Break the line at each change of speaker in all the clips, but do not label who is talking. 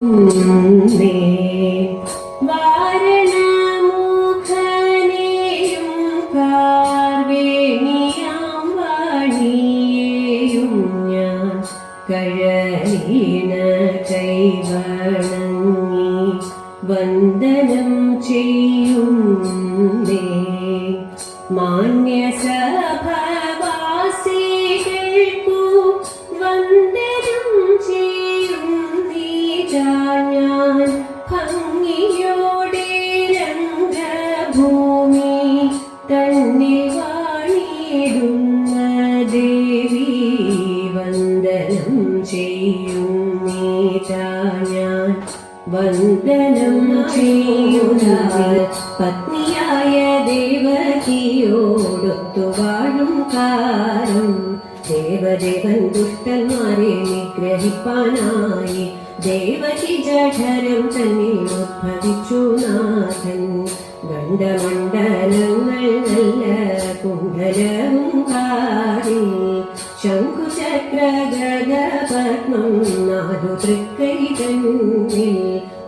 വാരണമുഖനെയും കാർവേണിയാം വന്ദനം ചെയ്യുന്നേ. മാന്യസഭവാസികൾക്കു രംഗഭൂമി തന്നിൽ വാണിടുന്ന ദേവി വന്ദനം ചെയ്യുന്നീതാ ഞാൻ. വന്ദനം ചെയ്യുന്ന പത്നിയായ ദേവകിയോടൊത്തു വാഴും കാലം. ദേവദേവൻ ദുഷ്ടന്മാരെ നിഗ്രഹിപ്പാനായി. ദേവകി ജഠരം തന്നെ ഉദ്ഭവിച്ചു നാഥൻ. ഗണ്ഡമണ്ഡലങ്ങൾ നല്ല കുണ്ഡലവും കാരി ശംഖുചക്രഗദപത്മം നാദു തൃക്കൈതന്നിൽ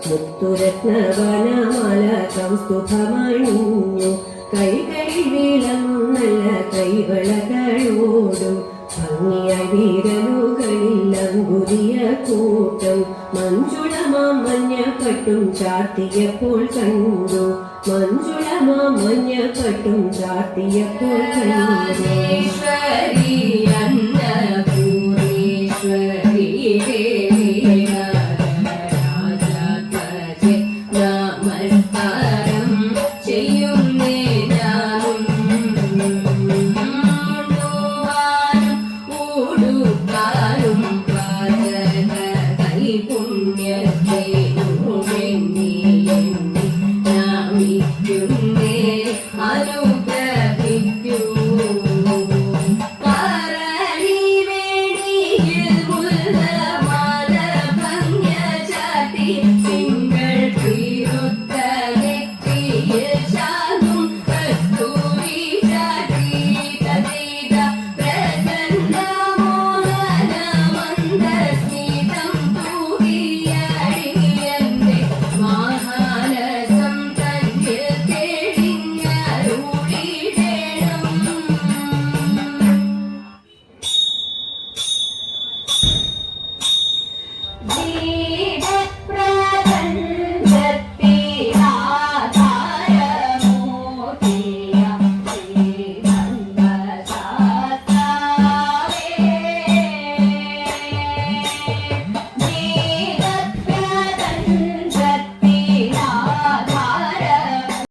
മുത്തുരത്നവനമല കൗസ്തുഭമണിഞ്ഞു കൈകളിൽ വിളം നല്ല കൈവളകളോടും ഭംഗിയായി വീരലുകളിൽ അങ്കുരിയ കൂട്ടം. മഞ്ജുളമാം മഞ്ഞപ്പട്ടും ചാർത്തിയപ്പോൾ കണ്ടു. മഞ്ജുളമാം മഞ്ഞപ്പട്ടും ചാർത്തിയപ്പോൾ കണ്ടു.